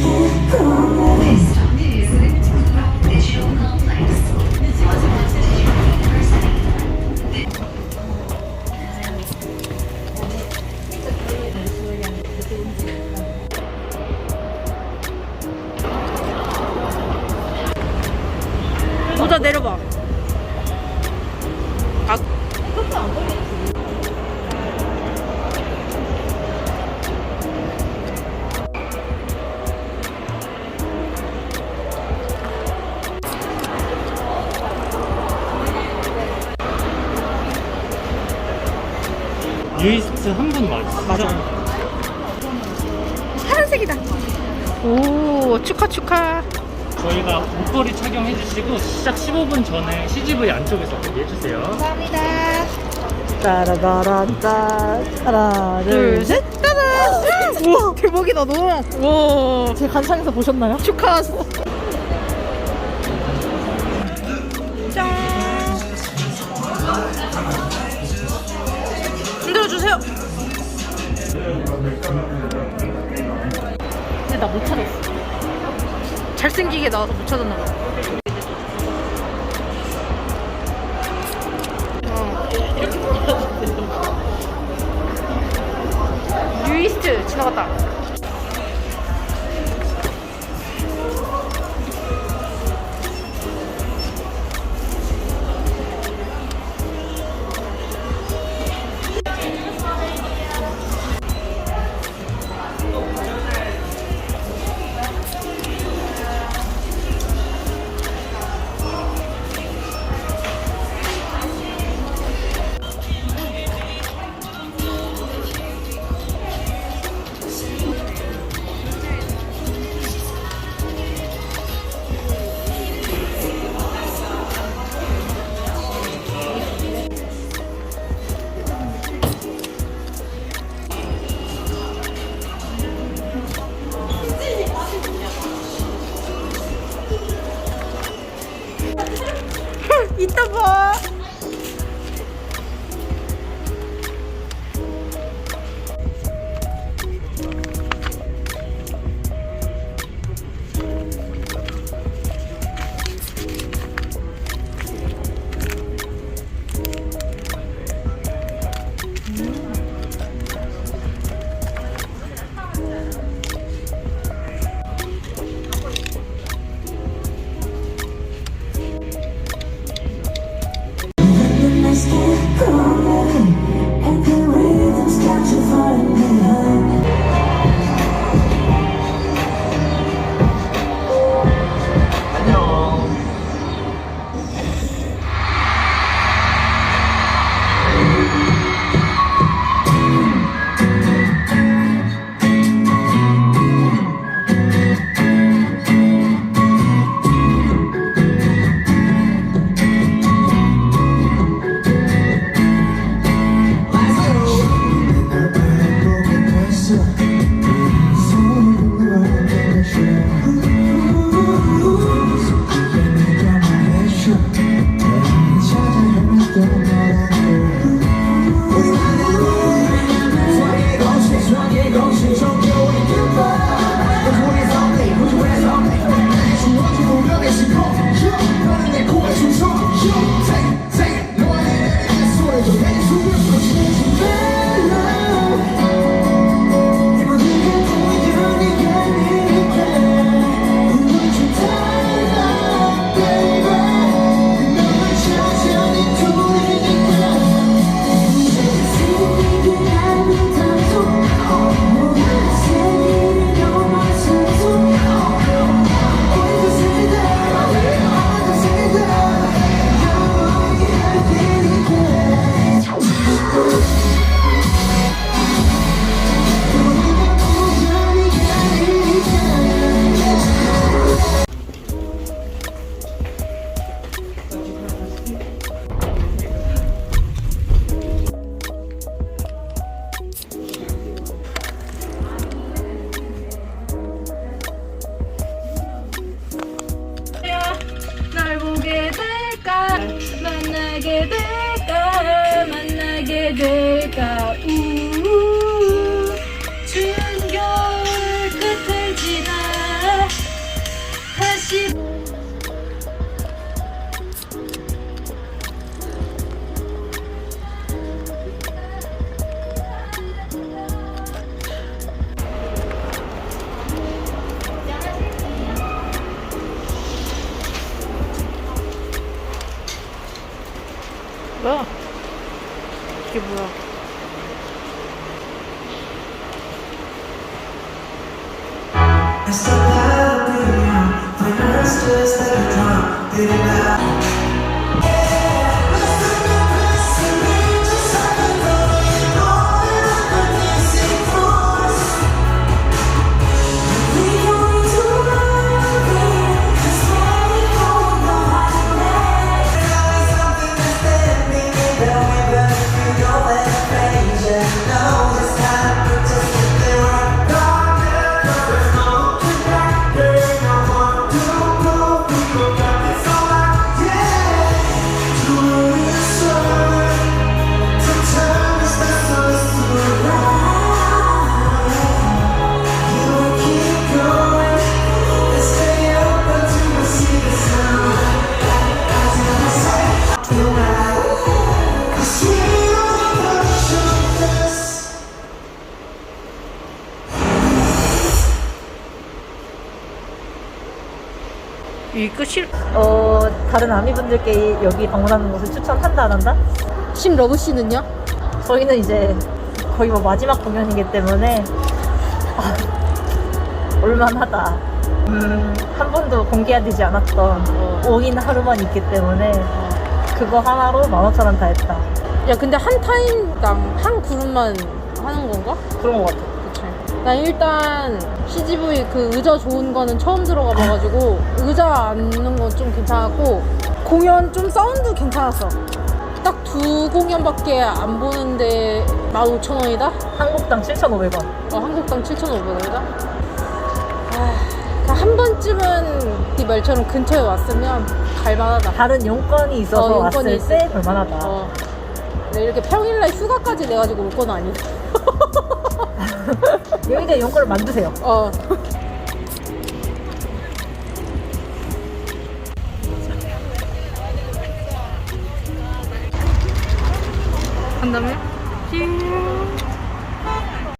모자 유이스트 한분 맞으시죠? 맞아. 파란색이다. 오, 축하 축하. 저희가 목걸이 착용해 주시고 시작 15분 전에 CGV 안쪽에서 대기해 주세요. 감사합니다. 따라라란따 하나 둘, 셋, 짜잔! 우와, 대박이다, 너. 우와, 제 관상에서 보셨나요? 축하. 근데 나 못 찾았어 잘생기게 나와서 못 찾았나 봐. 어. 유이스트 지나갔다. 뜨거운 준결 끝을 지나 다시 뭐야? 이게 뭐야? I still 이거 실, 어, 다른 아미분들께 여기 방문하는 것을 추천한다, 안 한다? 심 러브 씨는요? 저희는 이제 거의 뭐 마지막 공연이기 때문에 아, 올만하다. 음, 한 번도 공개되지 않았던 어. 5인 하루만 있기 때문에 그거 하나로 15,000원 다 했다. 야, 근데 한 타임당 한 그룹만 하는 건가? 그런 것 같아. 나 일단 CGV 그 의자 좋은 거는 처음 들어가 봐가지고 의자 앉는 건 좀 괜찮았고 공연 좀 사운드 괜찮았어. 딱 두 공연밖에 안 보는데 15,000원이다? 한국당 7,500원. 어, 한국당 7,500원이다? 아, 한 번쯤은 이 말처럼 근처에 왔으면 갈만하다. 다른 용건이 있어서 어, 용건이 왔을 때 볼만하다. 어. 네, 이렇게 평일날 휴가까지 내가지고 올 건 아니야. 여기다 용건을 만드세요. 어. 간다며?